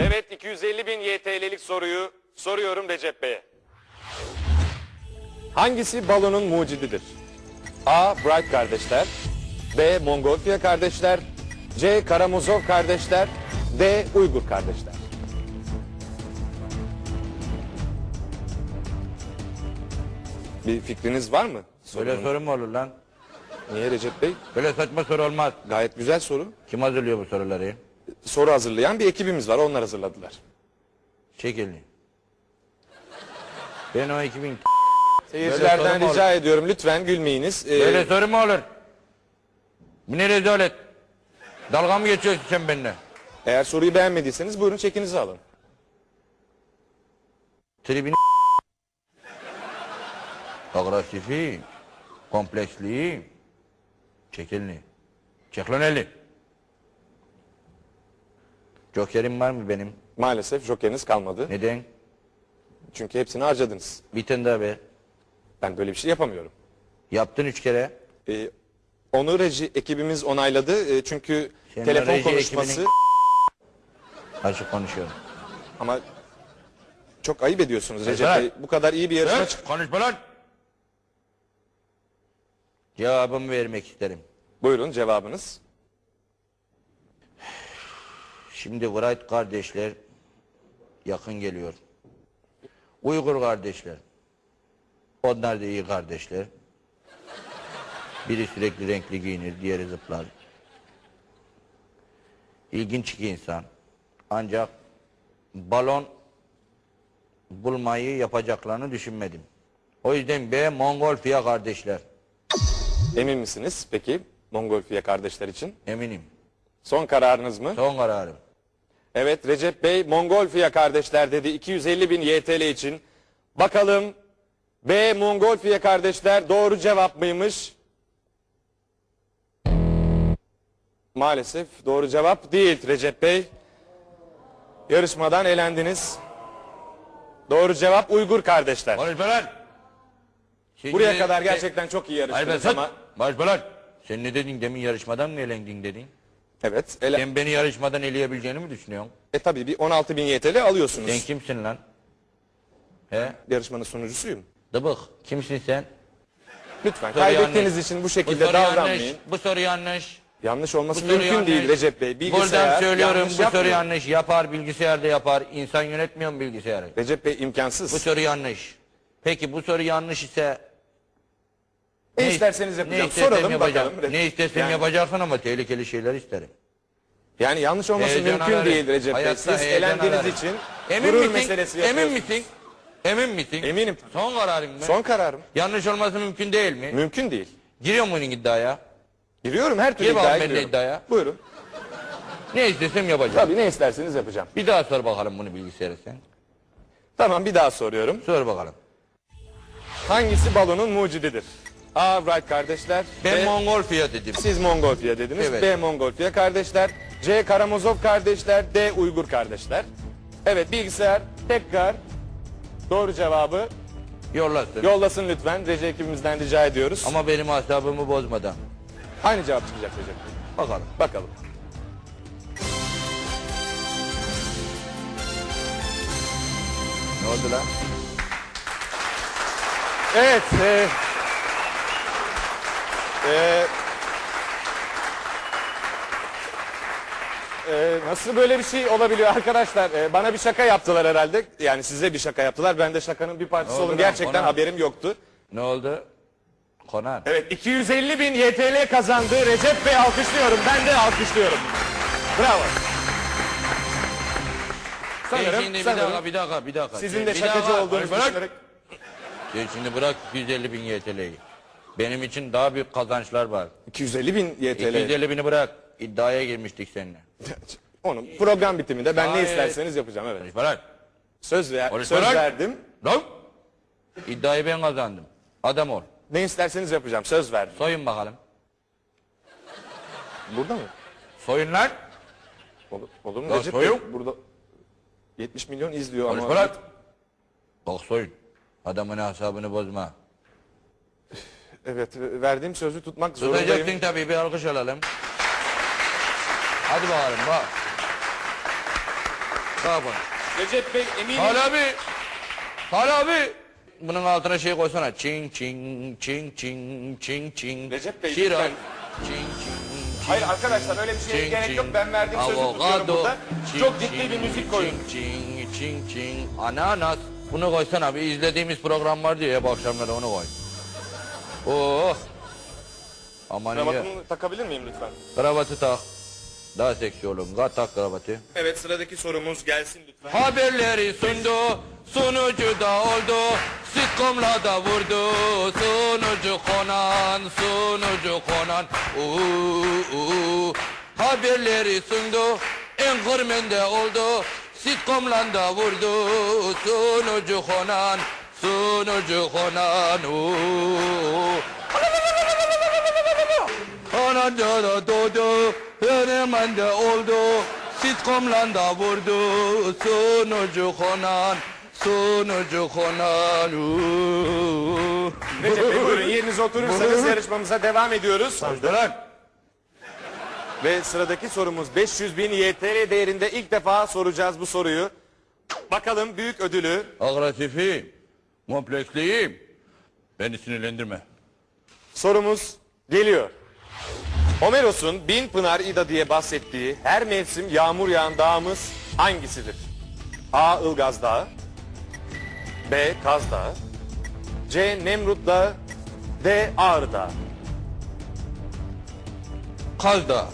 Evet 250 bin YTL'lik soruyu soruyorum Recep Bey'e. Hangisi balonun mucididir? A. Bright kardeşler B. Mongolfiya kardeşler C. Karamazov kardeşler D. Uygur kardeşler Bir fikriniz var mı? Böyle Sorunun. soru mu olur lan? Niye Recep Bey? Böyle saçma soru olmaz. Gayet güzel soru. Kim hazırlıyor bu soruları? Soru hazırlayan bir ekibimiz var. Onlar hazırladılar. Şekilli. Ben o 2000... Seyircilerden Böyle rica ediyorum lütfen gülmeyiniz. Ee, Böyle soru mu olur? Bu ne rezalet? Dalga mı geçiyorsun sen benimle? Eğer soruyu beğenmediyseniz buyurun çekinizi alın. Tribini... Agresifi, kompleksli, çekilni. Çek lan eli. Jokerim var mı benim? Maalesef jokeriniz kalmadı. Neden? Çünkü hepsini harcadınız. Bir tane daha ver. Ben böyle bir şey yapamıyorum. Yaptın üç kere. Ee, onu reji ekibimiz onayladı. Ee, çünkü Senin telefon reji konuşması ekibinin- Açık konuşuyorum. ama çok ayıp ediyorsunuz Recep. Bey. Bu kadar iyi bir yarışma çık- Konuşma lan. Cevabımı vermek isterim. Buyurun cevabınız. Şimdi Wright kardeşler yakın geliyor. Uygur kardeşler. Onlar da iyi kardeşler. Biri sürekli renkli giyinir, diğeri zıplar. İlginç iki insan. Ancak balon bulmayı yapacaklarını düşünmedim. O yüzden B Mongolfiya kardeşler. Emin misiniz peki Mongolfiya kardeşler için? Eminim. Son kararınız mı? Son kararım. Evet Recep Bey Mongolfiya kardeşler dedi 250 bin YTL için. Bakalım B Mongolfiya kardeşler doğru cevap mıymış? Maalesef doğru cevap değil Recep Bey. Yarışmadan elendiniz. Doğru cevap Uygur kardeşler. Konuşma lan. Şimdi- Buraya kadar gerçekten çok iyi yarıştınız sus. ama. Konuşma lan. Sen ne dedin demin yarışmadan mı elendin dedin? Evet. Ele... Sen beni yarışmadan eleyebileceğini mi düşünüyorsun? E tabii bir 16 bin YTL alıyorsunuz. Sen kimsin lan? He? Yarışmanın sunucusuyum. Dıbık. Kimsin sen? Lütfen soru kaybettiğiniz yanlış. için bu Bu şekilde soru davranmayın. yanlış. Bu soru yanlış. Yanlış Bu olması mümkün yanlış. değil Recep Bey. Bilgisayar Buradan söylüyorum yanlış bu soru yanlış. Yapar bilgisayarda yapar. İnsan yönetmiyor mu bilgisayarı? Recep Bey Bu imkansız. soru yanlış. Peki bu soru yanlış ise ne isterseniz yapacağım. Ne Soralım yapacağım. bakalım. Ne istersem Yani- yapacaksın ama tehlikeli şeyler isterim. Yani yanlış olması Heyecan mümkün ararım. değil Recep Bey. Siz elendiğiniz ararım. için Emin gurur misin? meselesi Emin yapıyorsunuz. misin? Emin misin? Eminim. Son kararın mı? Son kararım. Yanlış olması mümkün değil mi? Mümkün değil. Giriyor mu bunun iddiaya? Giriyorum her türlü Gir iddiaya giriyorum. iddiaya. Buyurun. Ne istesem yapacağım. Tabii ne isterseniz yapacağım. Bir daha sor bakalım bunu bilgisayara sen. Tamam bir daha soruyorum. Sor bakalım. Hangisi balonun mucididir? A. Wright kardeşler. Ben B. Mongolfiya dedim. Siz Mongolfiya dediniz. Evet. B. Mongolfiya kardeşler. C. Karamazov kardeşler. D. Uygur kardeşler. Evet bilgisayar tekrar doğru cevabı Yollasın. yollasın lütfen. Reji ekibimizden rica ediyoruz. Ama benim asabımı bozmadan. Aynı cevap çıkacak Recep Bey. Bakalım. Bakalım. Ne oldu lan? Evet. E, e, e, nasıl böyle bir şey olabiliyor arkadaşlar? E, bana bir şaka yaptılar herhalde. Yani size bir şaka yaptılar. Ben de şakanın bir parçası Ne oldu oldum. lan? Gerçekten Ona- haberim yoktu. Ne oldu? Konan. Evet 250 bin YTL kazandı. Recep Bey alkışlıyorum. Ben de alkışlıyorum. Bravo. Sen Sanırım, şimdi bir sanırım dakika, bir dakika, bir dakika. sizin de bir şakacı dakika. olduğunuzu Bırak. düşünerek... Sen şimdi bırak 250 bin YTL'yi. Benim için daha büyük kazançlar var. 250 bin YTL. 250 bini bırak. İddiaya girmiştik seninle. Onun program bitiminde ben ne isterseniz yapacağım evet. Lan. Söz ver, söz lan. verdim. Lan. İddiayı ben kazandım. Adam ol. Ne isterseniz yapacağım. Söz verdim. Soyun bakalım. Burada mı? Soyun lan. Olur, olur mu Lan Recep soyun. Bey? Burada 70 milyon izliyor Konuşma ama. lan. Bak soyun. Adamın hesabını bozma. Evet verdiğim sözü tutmak zorundayım. Tutacaksın tabii bir alkış alalım. Hadi bakalım bak. Bak. Recep Bey eminim. Hal abi. Hal abi. Bunun altına şey koysana. Çing çing çing çing çing çing. Recep Bey, Şiran. lütfen. Çing çing. Hayır arkadaşlar öyle bir şeye Çing, gerek çing. yok. Ben verdiğim sözü tutuyorum burada. Çing, Çok ciddi bir müzik koyun. Çing çing çing. Ananas. Bunu koysana abi. izlediğimiz program var diye ya bu akşamları onu koy. Oh. Aman iyi. Kravatımı takabilir miyim lütfen? Kravatı tak. Daha seksi olun. Kat tak kravatı. Evet sıradaki sorumuz gelsin lütfen. Haberleri sundu, sunucu da oldu, sitcomla da vurdu, sunucu konan, sunucu konan, uuu, uuu. Haberleri sundu, enkırmende oldu, sitcomla da vurdu, sunucu konan, sunucu konan, uuu. Anada da doğdu, hemen de oldu. Sitcomla da vurdu, sunucu konan, sunucu konan. uuu. Recep Bey buyurun yerinize oturursanız yarışmamıza devam ediyoruz. Lan, Ve sıradaki sorumuz 500 bin YTL değerinde ilk defa soracağız bu soruyu. Bakalım büyük ödülü Agresifim, kompleksliyim. Beni sinirlendirme. Sorumuz geliyor. Homeros'un Bin Pınar İda diye bahsettiği her mevsim yağmur yağan dağımız hangisidir? A. Ilgaz Dağı B. Kaz Dağı C. Nemrut Dağı D. Ağrı Dağı Kaz da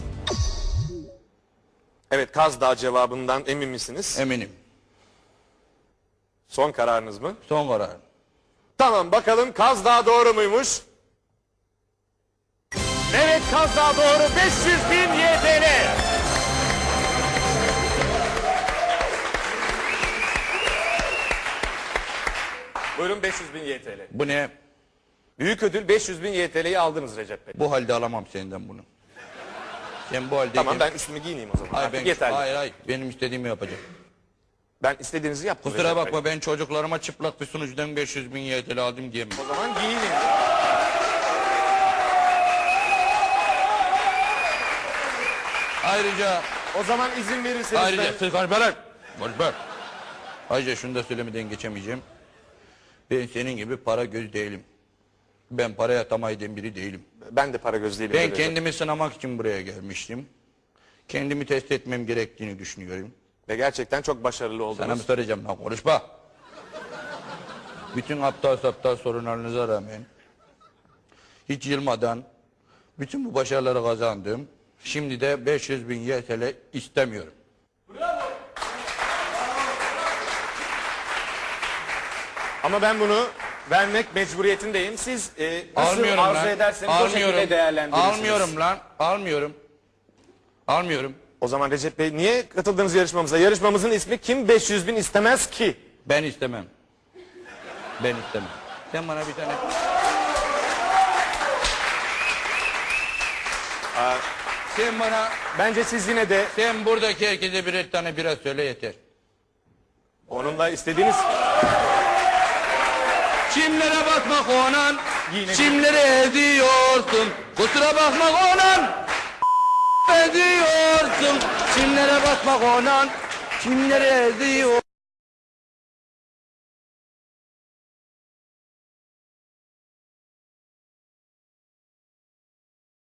Evet Kaz Dağı cevabından emin misiniz? eminim. Son kararınız mı? Son karar. Tamam bakalım Kaz Dağı doğru muymuş? Evet Kaz Dağı doğru 500 bin YTL. Buyurun 500 bin YTL. Bu ne? Büyük ödül 500 bin YTL'yi aldınız Recep Bey. Bu halde alamam senden bunu. Sen bu halde... Tamam ben üstümü giyineyim o zaman. Hayır, Artık ben, yeterli. hayır hayır benim istediğimi yapacağım. Ben istediğinizi yaptım. Kusura bakma ben çocuklarıma çıplak bir sunucudan 500 bin YTL aldım diyemem. O zaman giyinin. Ayrıca O zaman izin verirseniz ayrıca ben... siz. Barbar. Ayrıca şunu da söylemeden geçemeyeceğim. Ben senin gibi para göz değilim. Ben paraya tamah eden biri değilim. Ben de para göz değilim. Ben kendimi sınamak için buraya gelmiştim. Kendimi test etmem gerektiğini düşünüyorum. Ve gerçekten çok başarılı oldunuz. Sana mı soracağım lan konuşma. Bütün aptal saptal sorunlarınıza rağmen hiç yılmadan bütün bu başarıları kazandım. Şimdi de 500 bin YTL istemiyorum. Ama ben bunu vermek mecburiyetindeyim. Siz e, nasıl Almıyorum arzu lan. ederseniz o almıyorum. şekilde değerlendirirsiniz. Almıyorum lan. Almıyorum. Almıyorum. O zaman Recep Bey niye katıldınız yarışmamıza? Yarışmamızın ismi kim 500 bin istemez ki? Ben istemem. Ben istemem. Sen bana bir tane... Sen bana, Bence siz yine de sen buradaki herkese birer tane bira söyle yeter. onunla istediğiniz... Çimlere batma konan, Yine- çimleri eziyorsun. Kusura bakma konan, eziyorsun. Çimlere batma konan, çimleri eziyorsun.